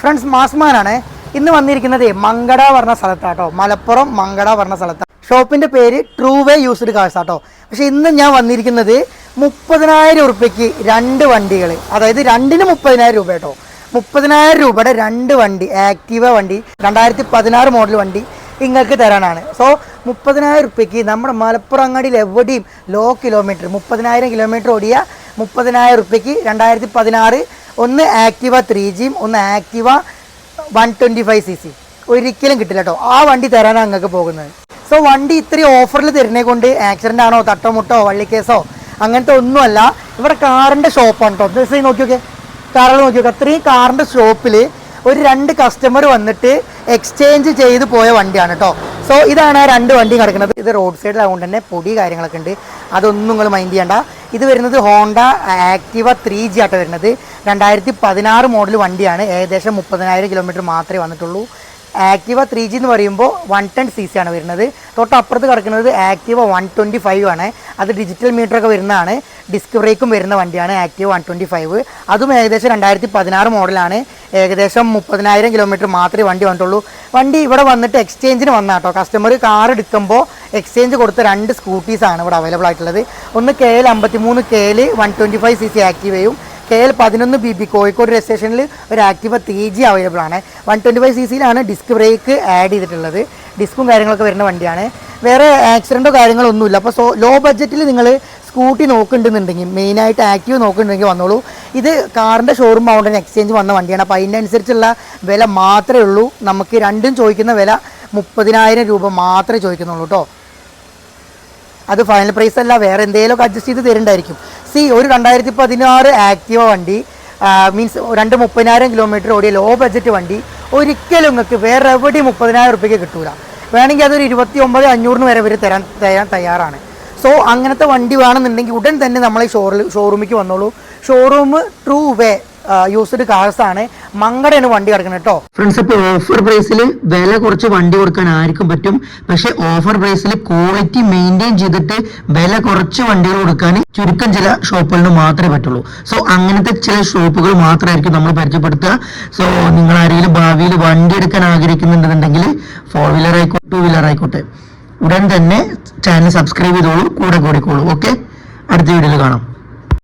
Friends മാസ്മാനാണ്. ഇന്ന് വന്നിരിക്കുന്നത് മങ്കട പറഞ്ഞ സ്ഥലത്താട്ടോ. മലപ്പുറം മങ്കട പറഞ്ഞ സ്ഥലത്താണ് ഷോപ്പിന്റെ പേര് ട്രൂവേ യൂസ്ഡ് കാഴ്സ് ആട്ടോ. പക്ഷെ ഇന്ന് ഞാൻ വന്നിരിക്കുന്നത് മുപ്പതിനായിരം ഉറുപ്പ്യക്ക് രണ്ട് വണ്ടികൾ അതായത് രണ്ടിന് മുപ്പതിനായിരം രൂപ കേട്ടോ മുപ്പതിനായിരം രൂപയുടെ രണ്ട് വണ്ടി ആക്റ്റീവ വണ്ടി രണ്ടായിരത്തി പതിനാറ് മോഡൽ വണ്ടി നിങ്ങൾക്ക് തരാനാണ്. സോ മുപ്പതിനായിരം ഉറുപ്പ്യക്ക് നമ്മുടെ മലപ്പുറം അങ്ങാടിയിൽ എവിടെയും ലോ കിലോമീറ്റർ മുപ്പതിനായിരം കിലോമീറ്റർ ഓടിയ മുപ്പതിനായിരം റുപ്യക്ക് രണ്ടായിരത്തി പതിനാറ് ഒന്ന് ആക്റ്റീവ ത്രീ ജിയും ഒന്ന് Activa one twenty five C C ഒരിക്കലും കിട്ടില്ല കേട്ടോ ആ വണ്ടി തരാനാണ് അങ്ങക്ക് പോകുന്നത്. സോ വണ്ടി ഇത്രയും ഓഫറിൽ തരുന്നേ കൊണ്ട് ആക്സിഡന്റ് ആണോ തട്ടോ മുട്ടോ വള്ളിക്കേസോ അങ്ങനത്തെ ഒന്നുമല്ല. ഇവിടെ കാറിന്റെ ഷോപ്പാണ് കേട്ടോ ദിവസം നോക്കി നോക്കിയേ കാറുകൾ നോക്കി നോക്കുക അത്രയും കാറിന്റെ ഷോപ്പിൽ ഒരു രണ്ട് കസ്റ്റമർ വന്നിട്ട് എക്സ്ചേഞ്ച് ചെയ്ത് പോയ വണ്ടിയാണ് കേട്ടോ സോ ഇതാണ് രണ്ട് വണ്ടി കിടക്കുന്നത്. ഇത് റോഡ് സൈഡിലാവുകൊണ്ട് തന്നെ പൊടി കാര്യങ്ങളൊക്കെ ഉണ്ട്. അതൊന്നും നിങ്ങൾ മൈൻഡ് ചെയ്യണ്ട. ഇത് വരുന്നത് ഹോണ്ട ആക്റ്റീവ ത്രീ ജി ആട്ടോ വരുന്നത്. രണ്ടായിരത്തി പതിനാറ് മോഡൽ വണ്ടിയാണ്. ഏകദേശം മുപ്പതിനായിരം കിലോമീറ്റർ മാത്രമേ വന്നിട്ടുള്ളൂ. ആക്റ്റീവ ത്രീ ജി എന്ന് പറയുമ്പോൾ വൺ ടെൻ സി സി ആണ് വരുന്നത്. തൊട്ടപ്പുറത്ത് കിടക്കുന്നത് ആക്റ്റീവ വൺ ട്വന്റി ഫൈവ് ആണ്. അത് ഡിജിറ്റൽ മീറ്റർ ഒക്കെ വരുന്നതാണ്. ഡിസ്ക് ബ്രേക്കും വരുന്ന വണ്ടിയാണ് ആക്റ്റീവ വൺ ട്വന്റി ഫൈവ് അതും ഏകദേശം രണ്ടായിരത്തി പതിനാറ് മോഡലാണ് ഏകദേശം മുപ്പതിനായിരം കിലോമീറ്റർ മാത്രമേ വണ്ടി വന്നിട്ടുള്ളൂ. വണ്ടി ഇവിടെ വന്നിട്ട് എക്സ്ചേഞ്ചിന് വന്ന കേട്ടോ കസ്റ്റമർ കാർ എടുക്കുമ്പോൾ എക്സ്ചേഞ്ച് കൊടുത്ത രണ്ട് സ്കൂട്ടീസാണ് ഇവിടെ അവൈലബിൾ ആയിട്ടുള്ളത്. ഒന്ന് കെ എൽ അമ്പത്തി മൂന്ന് K L one twenty five C C ആക്റ്റീവയും K L പതിനൊന്ന് ബി ബി കോഴിക്കോട് രജിസ്ട്രേഷനിൽ ഒരു ആക്റ്റീവ ത്രീ ജി അവൈലബിൾ ആണ്. വൺ ട്വന്റി ഫൈവ് സി സിയിലാണ് ഡിസ്ക് ബ്രേക്ക് ആഡ് ചെയ്തിട്ടുള്ളത്. ഡിസ്കും കാര്യങ്ങളൊക്കെ വരുന്ന വണ്ടിയാണ്. വേറെ ആക്സിഡന്റോ കാര്യങ്ങളോ ഒന്നുമില്ല. അപ്പോൾ സോ ലോ ബഡ്ജറ്റിൽ നിങ്ങൾ സ്കൂട്ടി നോക്കുന്നുണ്ടെന്നുണ്ടെങ്കിൽ മെയിനായിട്ട് ആക്റ്റീവ് നോക്കുന്നുണ്ടെങ്കിൽ വന്നോളൂ. ഇത് കാറിന്റെ ഷോറൂം ആവുകൊണ്ട് എക്സ്ചേഞ്ച് വന്ന വണ്ടിയാണ്. അപ്പോൾ അതിന്റെ അനുസരിച്ചുള്ള വില മാത്രമേ ഉള്ളൂ. നമുക്ക് രണ്ടും ചോദിക്കുന്ന വില മുപ്പതിനായിരം രൂപ മാത്രമേ ചോദിക്കുന്നുള്ളൂ കേട്ടോ അത് ഫൈനൽ പ്രൈസ് അല്ല. വേറെ എന്തെങ്കിലുമൊക്കെ അഡ്ജസ്റ്റ് ചെയ്ത് തരുന്നുണ്ടായിരിക്കും സി ഒരു രണ്ടായിരത്തി പതിനാറ് ആക്റ്റീവ വണ്ടി മീൻസ് രണ്ട് മുപ്പതിനായിരം കിലോമീറ്റർ ഓടിയ ലോ ബഡ്ജറ്റ് വണ്ടി ഒരിക്കലും നിങ്ങൾക്ക് വേറെ എവിടെയും മുപ്പതിനായിരം റുപ്യക്ക് കിട്ടൂല. വേണമെങ്കിൽ അതൊരു ഇരുപത്തി ഒമ്പത് അഞ്ഞൂറിന് വരെ ഇവർ തരാൻ തരാൻ തയ്യാറാണ്. സോ അങ്ങനത്തെ വണ്ടി വേണമെന്നുണ്ടെങ്കിൽ ഉടൻ തന്നെ നമ്മളെ ഷോറിൽ ഷോറൂമിലേക്ക് വന്നോളൂ. Showroom true way used cars ആണ് മങ്കടയാണ് വണ്ടി കിടക്കുന്നത് കേട്ടോ ഫ്രണ്ട്സ് ഇപ്പോൾ ഓഫർ പ്രൈസിൽ വില കുറച്ച് വണ്ടി കൊടുക്കാൻ ആർക്കും പറ്റും. പക്ഷെ ഓഫർ പ്രൈസിൽ ക്വാളിറ്റി മെയിന്റെയിൻ ചെയ്തിട്ട് വില കുറച്ച് വണ്ടികൾ കൊടുക്കാൻ ചുരുക്കം ചില ഷോപ്പുകളിൽ മാത്രമേ പറ്റുള്ളൂ. സോ അങ്ങനത്തെ ചില ഷോപ്പുകൾ മാത്രമായിരിക്കും നമ്മൾ പരിചയപ്പെടുത്തുക. സോ നിങ്ങൾ ആരെങ്കിലും ഭാവിയിൽ വണ്ടി എടുക്കാൻ ആഗ്രഹിക്കുന്നുണ്ടെന്നുണ്ടെങ്കിൽ ഫോർ വീലർ ആയിക്കോട്ടെ ടു വീലർ ആയിക്കോട്ടെ. ഉടൻ തന്നെ ചാനൽ സബ്സ്ക്രൈബ് ചെയ്തോളൂ കൂടെ കൂടിക്കോളൂ. ഓക്കെ അടുത്ത വീഡിയോയിൽ കാണാം.